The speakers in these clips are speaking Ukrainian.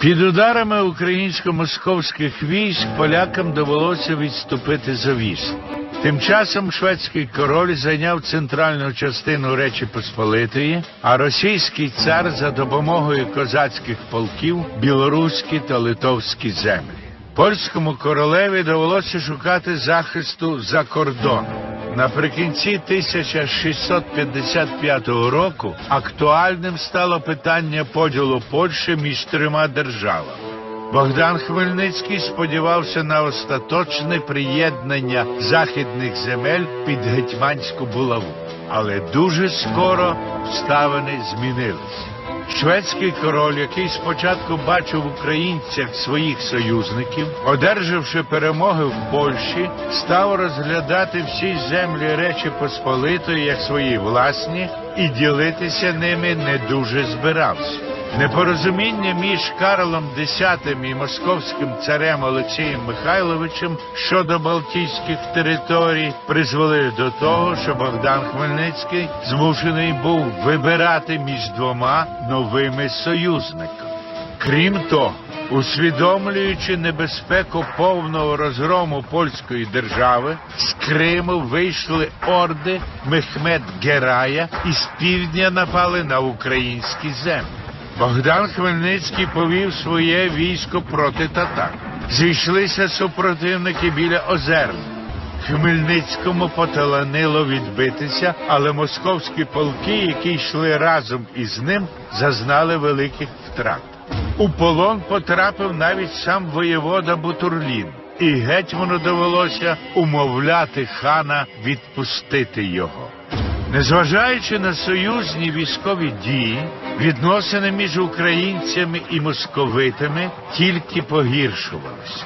Під ударами українсько-московських військ полякам довелося відступити за Віслу. Тим часом шведський король зайняв центральну частину Речі Посполитої, а російський цар за допомогою козацьких полків білоруські та литовські землі. Польському королеві довелося шукати захисту за кордоном. Наприкінці 1655 року актуальним стало питання поділу Польщі між трьома державами. Богдан Хмельницький сподівався на остаточне приєднання західних земель під гетьманську булаву. Але дуже скоро обставини змінилися. Шведський король, який спочатку бачив українцях своїх союзників, одержавши перемоги в Польщі, став розглядати всі землі Речі Посполитої як свої власні і ділитися ними не дуже збирався. Непорозуміння між Карлом X і московським царем Олексієм Михайловичем щодо Балтійських територій призвели до того, що Богдан Хмельницький змушений був вибирати між двома новими союзниками. Крім того, усвідомлюючи небезпеку повного розгрому польської держави, з Криму вийшли орди Мехмед Герая і з півдня напали на українські землі. Богдан Хмельницький повів своє військо проти татар. Зійшлися супротивники біля Озерна. Хмельницькому поталанило відбитися, але московські полки, які йшли разом із ним, зазнали великих втрат. У полон потрапив навіть сам воєвода Бутурлін, і гетьману довелося умовляти хана відпустити його. Незважаючи на союзні військові дії, відносини між українцями і московитами тільки погіршувалися.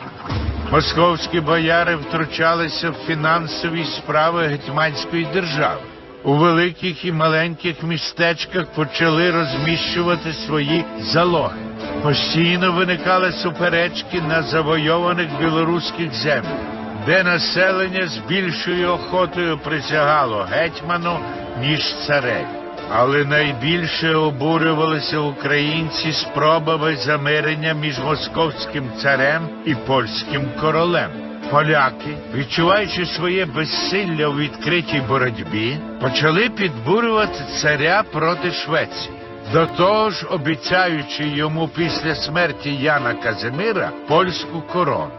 Московські бояри втручалися в фінансові справи гетьманської держави. У великих і маленьких містечках почали розміщувати свої залоги. Постійно виникали суперечки на завойованих білоруських землях, де населення з більшою охотою присягало гетьману, ніж цареві. Але найбільше обурювалися українці спробами замирення між московським царем і польським королем. Поляки, відчуваючи своє безсилля у відкритій боротьбі, почали підбурювати царя проти Швеції. До того ж, обіцяючи йому після смерті Яна Казимира польську корону.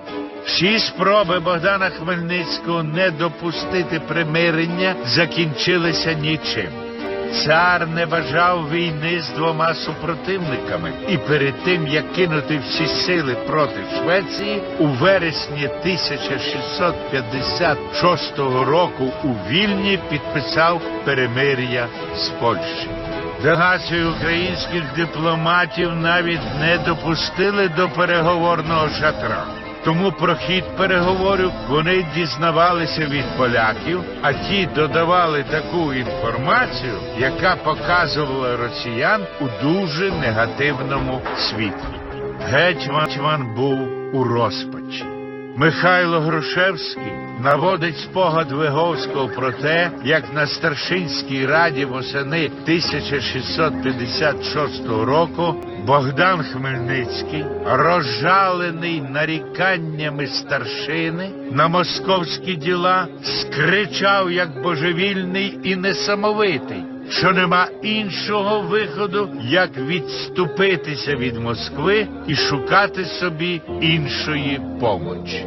Всі спроби Богдана Хмельницького не допустити примирення закінчилися нічим. Цар не бажав війни з двома супротивниками, і перед тим як кинути всі сили проти Швеції, у вересні 1656 року у Вільні підписав перемир'я з Польщею. Делегацію українських дипломатів навіть не допустили до переговорного шатра. Тому про хід переговорів вони дізнавалися від поляків, а ті додавали таку інформацію, яка показувала росіян у дуже негативному світлі. Гетьман був у розпачі. Михайло Грушевський наводить спогад Виговського про те, як на старшинській раді восени 1656 року Богдан Хмельницький, розжалений наріканнями старшини на московські діла, скричав як божевільний і несамовитий, що нема іншого виходу, як відступитися від Москви і шукати собі іншої помочі.